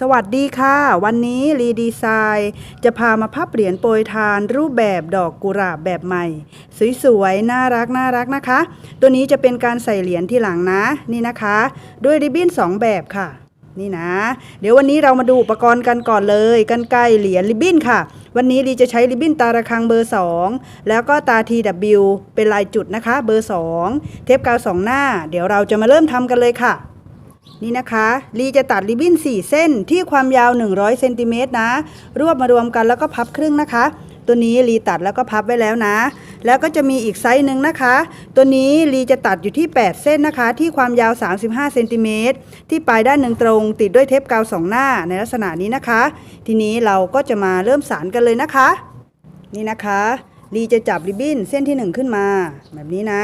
สวัสดีค่ะ วันนี้รีดีไซน์จะพามาพับเหรียญโปรยทานรูปแบบดอกกุหลาบแบบใหม่ สวยๆ น่ารักน่ารักนะคะ ตัวนี้จะเป็นการใส่เหรียญที่หลังนะนี่นะคะ ด้วยริบบิ้น 2 แบบค่ะ นี่นะ เดี๋ยววันนี้เรามาดูอุปกรณ์กันก่อนเลยกันไกลเหรียญริบบิ้นค่ะ วันนี้รีจะใช้ริบบิ้นตาระคังเบอร์ 2 แล้วก็ตา TW เป็นลายจุดนะคะ เบอร์ 2 เทปกาวสองหน้า เดี๋ยวเราจะมาเริ่มทำกันเลยค่ะ นี่นะคะลีจะตัดริบบิ้น 4 เส้นที่ความยาว 100เซนติเมตรนะ รวบมารวมกันแล้วก็พับครึ่งนะคะ ตัวนี้ลีตัดแล้วก็พับไว้แล้วนะ แล้วก็จะมีอีกไซส์หนึ่งนะคะ ตัวนี้ลีจะตัดอยู่ที่ 8 เส้นนะคะ ที่ความยาว 35เซนติเมตรที่ปลายด้านหนึ่งตรง ติดด้วยเทปกาวสองหน้าในลักษณะนี้นะคะ ทีนี้เราก็จะมาเริ่มสานกันเลยนะคะ นี่นะคะลีจะจับริบบิ้นเส้นที่หนึ่งขึ้นมา แบบนี้นะ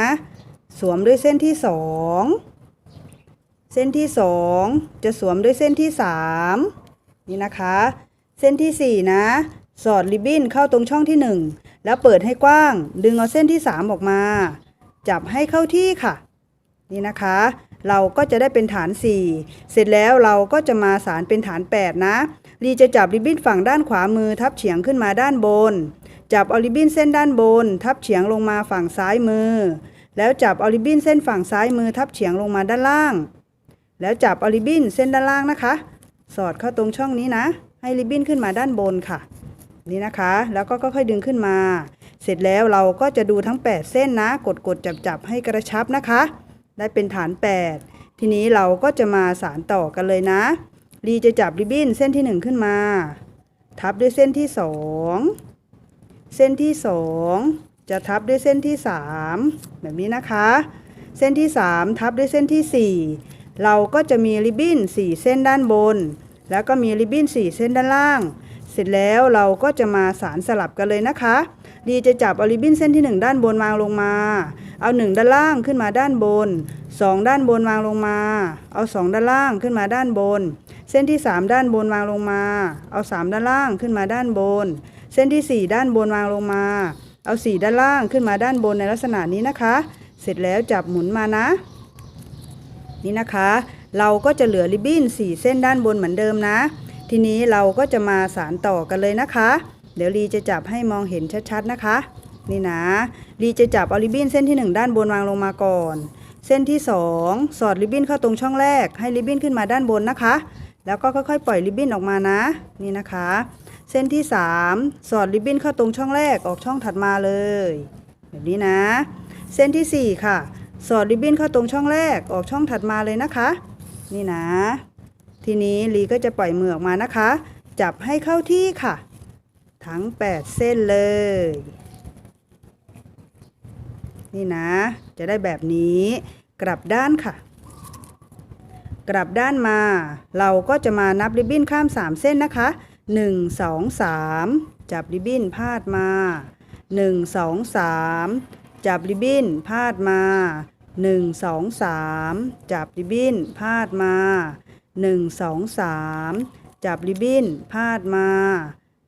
สวมด้วยเส้นที่สอง เส้นที่ 2 จะสวมด้วยเส้นที่ 3 นี่นะคะ เส้นทีสี่ 4 นะ สอดริบบิ้นเข้าตรงช่องที่ 1 แล้วเปิดให้กว้าง ดึงเอาเส้นที่ 3 ออกมา จับให้เข้าที่ค่ะ นี่นะคะ เราก็จะได้เป็นฐาน 4 เสร็จแล้วเราก็จะมาสารเป็นฐาน 8 นะรีจะจับริบบิ้นฝั่งด้านขวามือทับเฉียงขึ้นมาด้านบน จับเอาริบบิ้นเส้นด้านบน ทับเฉียงลงมาฝั่งซ้ายมือ แล้วจับเอาริบบิ้นเส้นฝั่งซ้ายมือทับเฉียงลงมาด้านล่าง แล้วจับเอาริบบิ้นเส้นด้านล่างนะคะ สอดเข้าตรงช่องนี้นะ ให้ริบบิ้นขึ้นมาด้านบนค่ะ นี่นะคะ แล้วก็ค่อยๆดึงขึ้นมา เสร็จแล้วเราก็จะดูทั้ง 8 เส้นนะ กดกดจับจับๆให้กระชับนะคะ ได้เป็นฐาน 8 ทีนี้เราก็จะมาสารต่อกันเลยนะ รีจะจับริบบิ้นเส้นที่ 1 ขึ้นมา ทับด้วยเส้นที่ 2 เส้นที่ 2 จะทับด้วยเส้นที่ 3 แบบนี้นะคะ เส้นที่ 3 ทับด้วยเส้นทีสี่4 เราก็จะมีริบบิ้น4 เส้นด้านบน แล้วก็มีริบบิ้น4 เส้นด้านล่าง เสร็จแล้วเราก็จะมาสารสลับกันเลยนะคะ ดีจะจับเอาริบบิ้นเส้นที่ 1 ด้านบนวางลงมา เอา 1 ด้านล่างขึ้นมาด้านบน 2 ด้านบนวางลงมา เอา 2 ด้านล่างขึ้นมาด้านบน เส้นที่ 3 ด้านบนวางลงมา เอา 3 ด้านล่างขึ้นมาด้านบน เส้นที่ 4 ด้านบนวางลงมา เอา 4 ด้านล่างขึ้นมาด้านบนในลักษณะนี้นะคะ เสร็จแล้วจับหมุนมานะ นี่นะคะ เราก็จะเหลือริบบิ้น 4 เส้นด้านบนเหมือนเดิมนะ ทีนี้เราก็จะมาสารต่อกันเลยนะคะ เดี๋ยวลีจะจับให้มองเห็นชัดๆนะคะ นี่นะลีจะจับเอาริบบิ้นเส้นที่ 1 ด้านบนวางลงมาก่อน เส้นที่ 2 สอดริบบิ้นเข้าตรงช่องแรก ให้ริบบิ้นขึ้นมาด้านบนนะคะ แล้วก็ค่อยๆ ปล่อยริบบิ้นออกมานะ นี่นะคะ เส้นที่ 3 สอดริบบิ้นเข้าตรงช่องแรกออกช่องถัดมาเลย แบบนี้นะ เส้นทีสี่4 ค่ะ สอดริบบิ้นเข้าตรงช่องแรกออกช่องถัดมาเลยนะคะ นี่นะ ทีนี้ลีก็จะปล่อยมือออกมานะคะ จับให้เข้าที่ค่ะ ทั้ง 8 เส้นเลย นี่นะ จะได้แบบนี้ กลับด้านค่ะ กลับด้านมา เราก็จะมานับริบบิ้นข้าม 3 เส้นนะคะ 1 2 3 จับริบบิ้นพาดมา 1 2 3 จับริบบิ้นพาดมา1 2 3จับริบบิ้นพาดมา1 2 3จับริบบิ้นพาดมา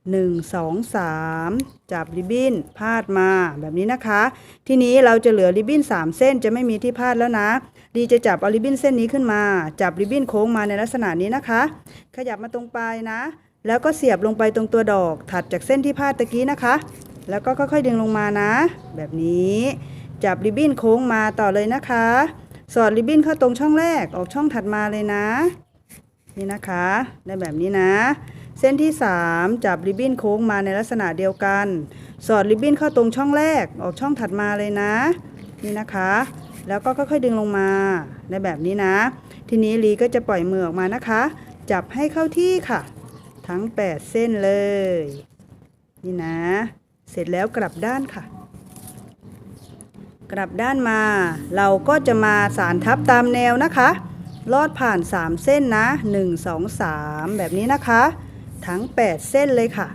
1 2 3จับริบบิ้นพาดมาแบบนี้นะคะ ทีนี้เราจะเหลือริบบิ้น3เส้นจะไม่มีที่พาดแล้วนะ ดีจะจับเอาริบบิ้นเส้นนี้ขึ้นมา จับริบบิ้นโค้งมาในลักษณะนี้นะคะ ขยับมาตรงปลายนะ แล้วก็เสียบลงไปตรงตัวดอกถัดจากเส้นที่พาดตะกี้นะคะ แล้วก็ค่อยๆดึงลงมานะ แบบนี้ จับริบบิ้นโค้งมาต่อเลยนะคะ สอดริบบิ้นเข้าตรงช่องแรกออกช่องถัดมาเลยนะ นี่นะคะได้แบบนี้นะ เส้นที่ 3 จับริบบิ้นโค้งมาในลักษณะเดียวกัน สอดริบบิ้นเข้าตรงช่องแรกออกช่องถัดมาเลยนะ นี่นะคะ แล้วก็ค่อยๆดึงลงมาได้แบบนี้นะ ทีนี้ลีก็จะปล่อยมือออกมานะคะ จับให้เข้าที่ค่ะ ทั้ง 8 เส้นเลย นี่นะ เสร็จแล้วกลับด้านค่ะ กลับด้านมา เราก็จะมาสารทับตามแนวนะคะ ลอดผ่าน 3 เส้นนะ 1 2 3 แบบนี้นะคะ ทั้ง 8 เส้นเลยค่ะ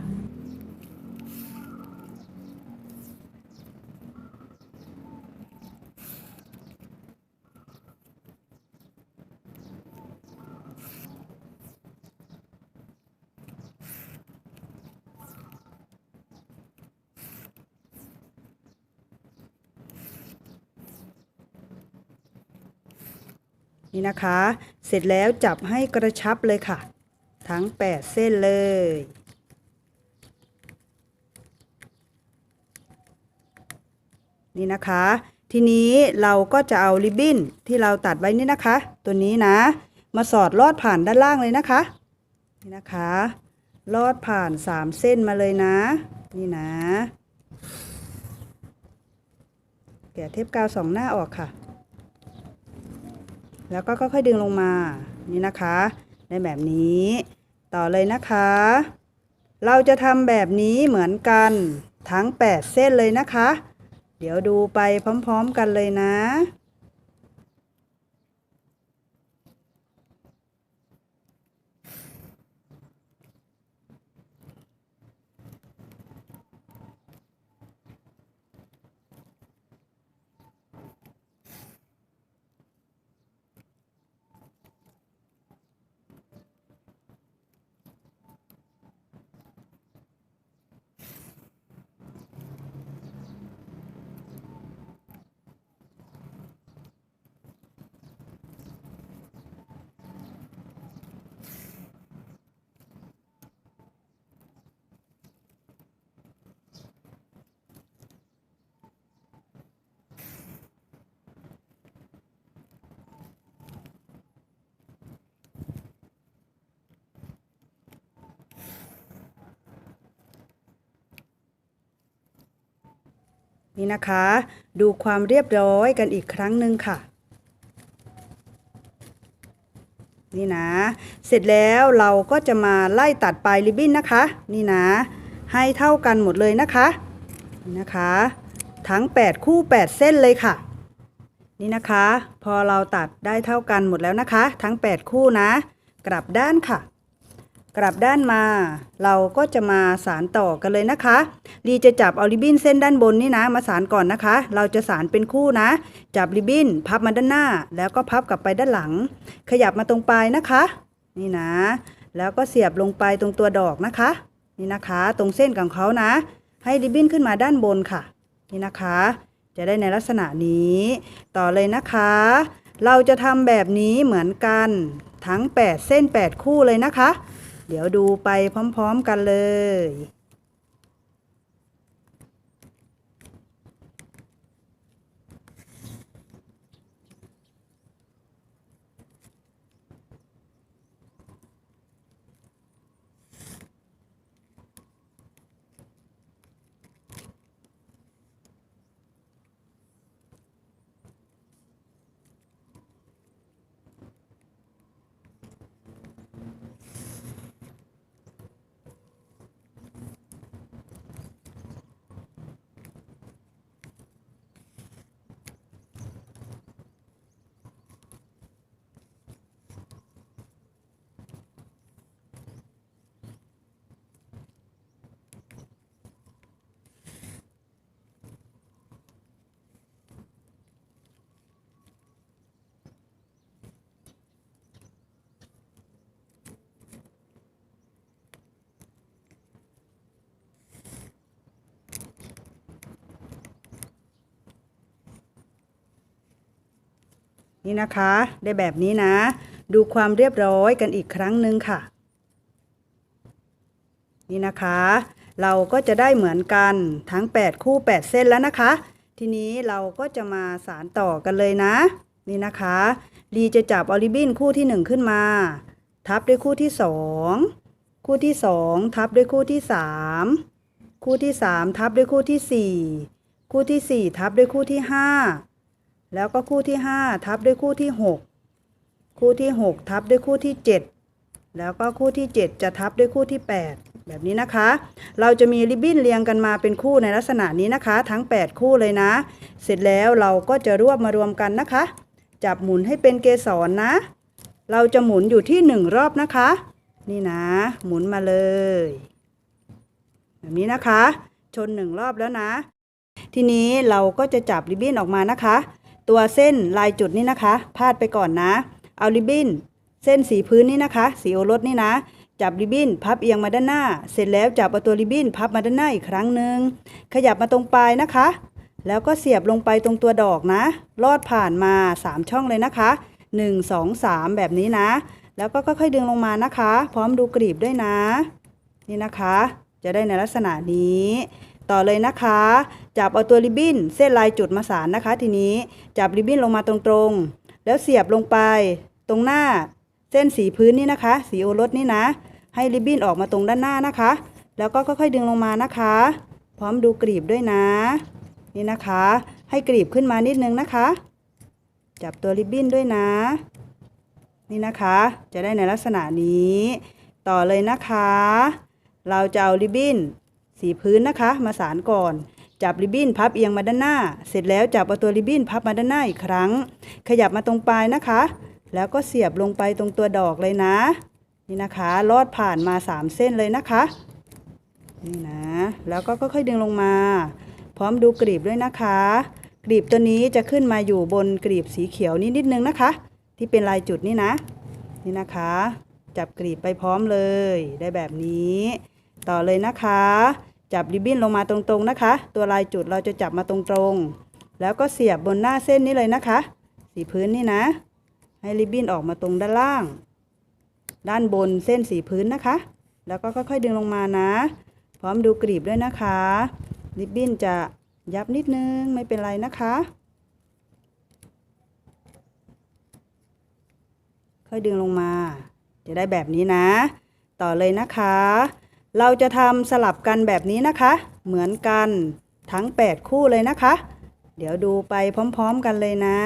นี่นะคะ เสร็จแล้วจับให้กระชับเลยค่ะ ทั้ง 8 เส้นเลย นี่นะคะ ทีนี้เราก็จะเอาริบบิ้นที่เราตัดไว้นี่นะคะ ตัวนี้นะ มาสอดลอดผ่านด้านล่างเลยนะคะ นี่นะคะ ลอดผ่าน 3 เส้นมาเลยนะ นี่นะ แกะเทปกาวสองหน้าออกค่ะ แล้วก็ค่อยๆดึงลงมานี่นะคะได้แบบนี้ ต่อเลยนะคะ เราจะทำแบบนี้เหมือนกันทั้ง 8 เส้นเลยนะคะ เดี๋ยวดูไปพร้อมๆกันเลยนะ นี่นะคะ ดูความเรียบร้อยกันอีกครั้งหนึ่งค่ะ นี่นะ เสร็จแล้วเราก็จะมาไล่ตัดปลายริบบิ้นนะคะ นี่นะ ให้เท่ากันหมดเลยนะคะนะคะ ทั้ง 8 คู่ 8 เส้นเลยค่ะ นี่นะคะ พอเราตัดได้เท่ากันหมดแล้วนะคะ ทั้ง 8 คู่นะ กลับด้านค่ะ กลับด้านมา เราก็จะมาสารต่อกันเลยนะคะลีจะจับเอาริบบิ้นเส้นด้านบนนี่นะ มาสารก่อนนะคะ เราจะสารเป็นคู่นะ จับริบบิ้นพับมาด้านหน้า แล้วก็พับกลับไปด้านหลัง ขยับมาตรงปลายนะคะ นี่นะ แล้วก็เสียบลงไปตรงตัวดอกนะคะ นี่นะคะ ตรงเส้นของเขานะ ให้ริบบิ้นขึ้นมาด้านบนค่ะ นี่นะคะ จะได้ในลักษณะนี้ ต่อเลยนะคะ เราจะทำแบบนี้เหมือนกันทั้ง 8 เส้น 8 คู่เลยนะคะ เดี๋ยวดูไปพร้อม ๆ กันเลย นี่นะคะ ได้แบบนี้นะ ดูความเรียบร้อยกันอีกครั้งหนึ่งค่ะ นี่นะคะ เราก็จะได้เหมือนกันทั้ง 8 คู่ 8 เส้นแล้วนะคะ ทีนี้เราก็จะมาสารต่อกันเลยนะ นี่นะคะลีจะจับออริบบินคู่ที่ 1 ขึ้นมา ทับด้วยคู่ที่ 2 คู่ที่ 2 ทับด้วยคู่ที่ 3 คู่ที่ 3 ทับด้วยคู่ที่ 4 คู่ที่ 4 ทับด้วยคู่ที่ 5 แล้วก็คู่ที่ 5 ทับด้วยคู่ที่ 6 คู่ที่ 6 ทับด้วยคู่ที่ 7 แล้วก็คู่ที่ 7 จะทับด้วยคู่ที่ 8 แบบนี้นะคะ เราจะมีริบบิ้นเรียงกันมาเป็นคู่ในลักษณะนี้นะคะ ทั้ง 8 คู่เลยนะ เสร็จแล้วเราก็จะรวบมารวมกันนะคะ จับหมุนให้เป็นเกสรนะเราจะหมุนอยู่ที่ 1 รอบนะคะ นี่นะ หมุนมาเลย แบบนี้นะคะ ชน 1 รอบแล้วนะ ทีนี้เราก็จะจับริบบิ้นออกมานะคะ ตัวเส้นลายจุดนี่นะคะ พาดไปก่อนนะ เอาริบบิ้นเส้นสีพื้นนี่นะคะ สีโอรสนี่นะ จับริบบิ้นพับเอียงมาด้านหน้า เสร็จแล้วจับเอาตัวริบบิ้นพับมาด้านหน้าอีกครั้งหนึ่งขยับมาตรงปลายนะคะ แล้วก็เสียบลงไปตรงตัวดอกนะ ลอดผ่านมา 3 ช่องเลยนะคะ 1 2 3 แบบนี้นะ แล้วก็ค่อยๆดึงลงมานะคะ พร้อมดูกรีบด้วยนะ นี่นะคะ จะได้ในลักษณะนี้ ต่อเลยนะคะ จับเอาตัวริบบิ้นเส้นลายจุดมาสานนะคะ ทีนี้จับริบบิ้นลงมาตรงๆ แล้วเสียบลงไปตรงหน้าเส้นสีพื้นนี่นะคะ สีโอรสนี่นะ ให้ริบบิ้นออกมาตรงด้านหน้านะคะ แล้วก็ค่อยๆดึงลงมานะคะ พร้อมดูกรีบด้วยนะ นี่นะคะ ให้กรีบขึ้นมานิดนึงนะคะ จับตัวริบบิ้นด้วยนะ นี่นะคะ จะได้ในลักษณะนี้ ต่อเลยนะคะ เราจะเอาริบบิ้น สีพื้นนะคะ มาสานก่อน จับริบบิ้นพับเอียงมาด้านหน้า เสร็จแล้วจับเอาตัวริบบิ้นพับมาด้านหน้าอีกครั้ง ขยับมาตรงปลายนะคะ แล้วก็เสียบลงไปตรงตัวดอกเลยนะ นี่นะคะ ลอดผ่านมาสามเส้นเลยนะคะ นี่นะ แล้วก็ค่อยๆดึงลงมา พร้อมดูกรีบด้วยนะคะ กรีบตัวนี้จะขึ้นมาอยู่บนกรีบสีเขียวนิดนิดนึงนะคะ ที่เป็นลายจุดนี่นะ นี่นะคะ จับกรีบไปพร้อมเลย ได้แบบนี้ ต่อเลยนะคะ จับริบบิ้นลงมาตรงๆนะคะ ตัวลายจุดเราจะจับมาตรงๆ แล้วก็เสียบบนหน้าเส้นนี้เลยนะคะ สีพื้นนี่นะ ให้ริบบิ้นออกมาตรงด้านล่าง ด้านบนเส้นสีพื้นนะคะ แล้วก็ค่อยๆดึงลงมานะ พร้อมดูกรีบด้วยนะคะ ริบบิ้นจะยับนิดนึงไม่เป็นไรนะคะค่อยดึงลงมา จะได้แบบนี้นะ ต่อเลยนะคะ เราจะทำสลับกันแบบนี้นะคะ เหมือนกันทั้ง 8 คู่เลยนะคะ เดี๋ยวดูไปพร้อม ๆ กันเลยนะ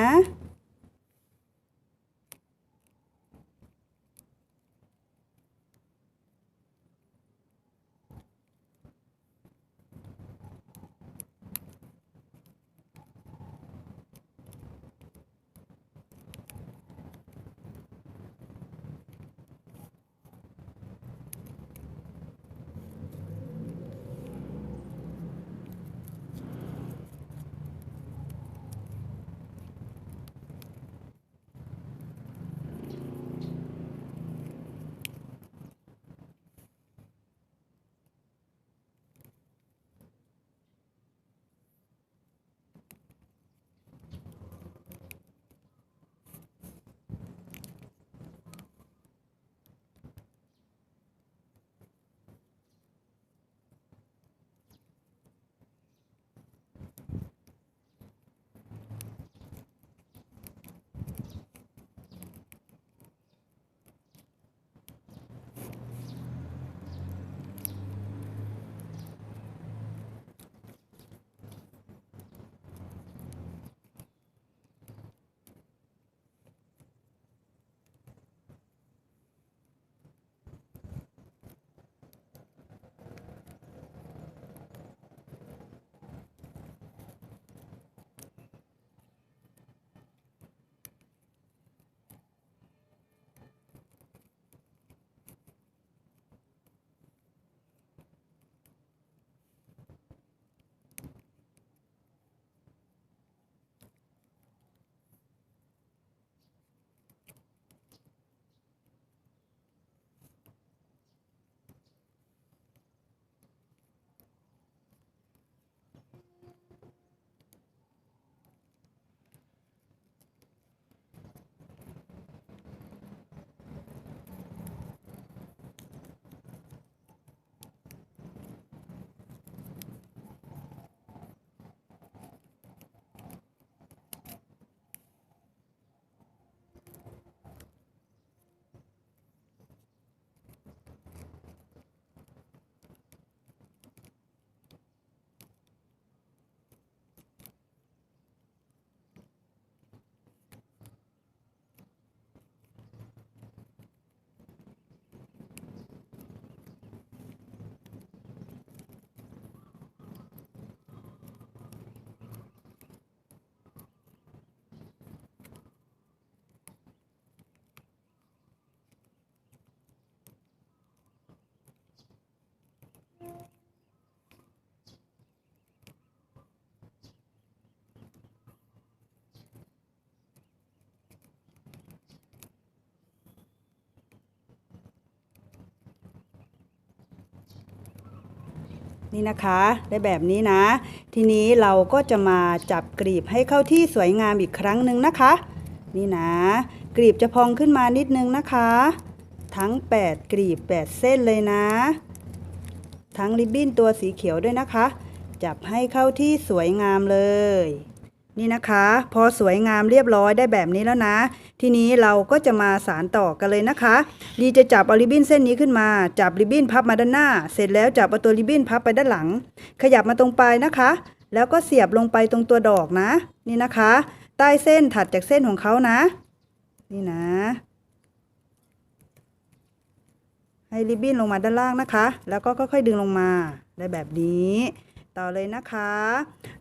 นี่นะคะได้แบบนี้นะ ทีนี้เราก็จะมาจับกรีบให้เข้าที่สวยงามอีกครั้งหนึ่งนะคะ นี่นะ กลีบจะพองขึ้นมานิดนึงนะคะ ทั้ง 8 กลีบ 8 เส้นเลยนะ ทั้งริบบิ้นตัวสีเขียวด้วยนะคะ จับให้เข้าที่สวยงามเลย นี่นะคะ พอสวยงามเรียบร้อยได้แบบนี้แล้วนะ ทีนี้เราก็จะมาสารต่อกันเลยนะคะ ดีจะจับเอาริบบิ้นเส้นนี้ขึ้นมา จับริบบิ้นพับมาด้านหน้า เสร็จแล้วจับเอาตัวริบบิ้นพับไปด้านหลัง ขยับมาตรงปลายนะคะ แล้วก็เสียบลงไปตรงตัวดอกนะ นี่นะคะ ใต้เส้นถัดจากเส้นของเขานะ นี่นะ ให้ริบบิ้นลงมาด้านล่างนะคะ แล้วก็ค่อยๆดึงลงมาได้แบบนี้ ต่อเลยนะคะ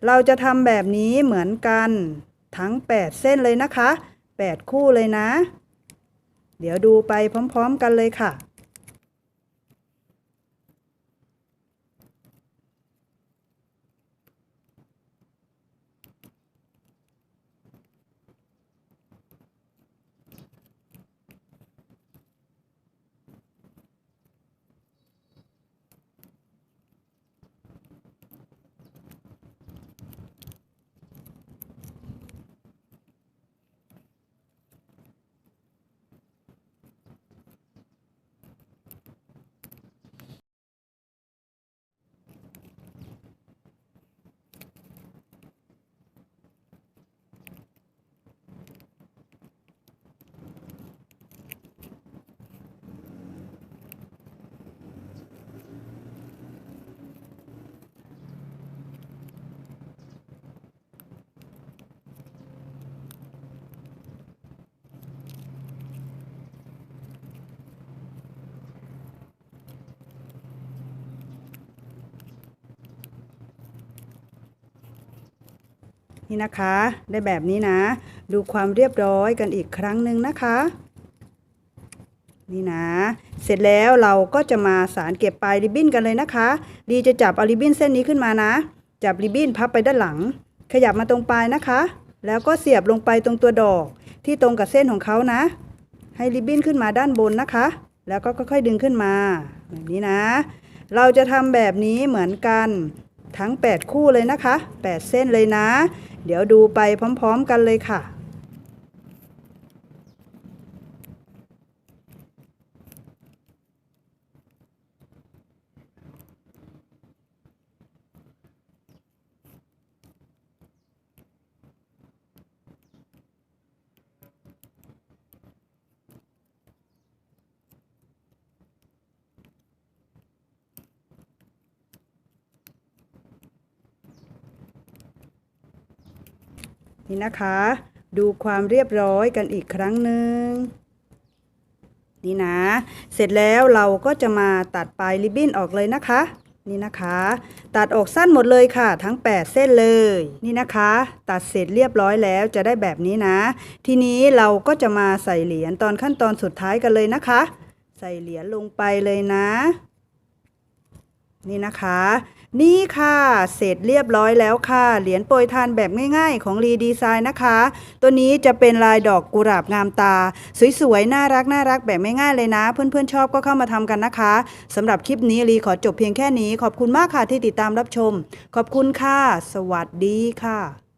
เราจะทำแบบนี้เหมือนกันทั้ง 8 เส้นเลยนะคะ 8 คู่เลยนะ เดี๋ยวดูไปพร้อม ๆ กันเลยค่ะ นี่นะคะ ได้แบบนี้นะ ดูความเรียบร้อยกันอีกครั้งหนึ่งนะคะ นี่นะ เสร็จแล้วเราก็จะมาสารเก็บปลายริบบิ้นกันเลยนะคะ ดีจะจับเอาริบบิ้นเส้นนี้ขึ้นมานะ จับริบบิ้นพับไปด้านหลัง ขยับมาตรงปลายนะคะ แล้วก็เสียบลงไปตรงตัวดอก ที่ตรงกับเส้นของเขานะ ให้ริบบิ้นขึ้นมาด้านบนนะคะ แล้วก็ค่อยๆดึงขึ้นมา แบบนี้นะ เราจะทำแบบนี้เหมือนกัน ทั้ง 8 คู่เลยนะคะ 8 เส้นเลยนะ เดี๋ยวดูไปพร้อม ๆ กันเลยค่ะ นี่นะคะ ดูความเรียบร้อยกันอีกครั้งหนึ่งนี่นะ เสร็จแล้วเราก็จะมาตัดปลายริบบิ้นออกเลยนะคะ นี่นะคะ ตัดออกสั้นหมดเลยค่ะ ทั้ง 8 เส้นเลย นี่นะคะ ตัดเสร็จเรียบร้อยแล้วจะได้แบบนี้นะ ทีนี้เราก็จะมาใส่เหรียญตอนขั้นตอนสุดท้ายกันเลยนะคะ ใส่เหรียญลงไปเลยนะ นี่นะคะ นี่ค่ะ เสร็จเรียบร้อยแล้วค่ะ เหรียญโปรยทานแบบง่ายๆ ของรีดีไซน์นะคะ ตัวนี้จะเป็นลายดอกกุหลาบงามตา สวยๆ น่ารักน่ารักแบบไม่ง่ายเลยนะ เพื่อนๆชอบก็เข้ามาทำกันนะคะสำหรับคลิปนี้รีขอจบเพียงแค่นี้ ขอบคุณมากค่ะที่ติดตามรับชม ขอบคุณค่ะ สวัสดีค่ะ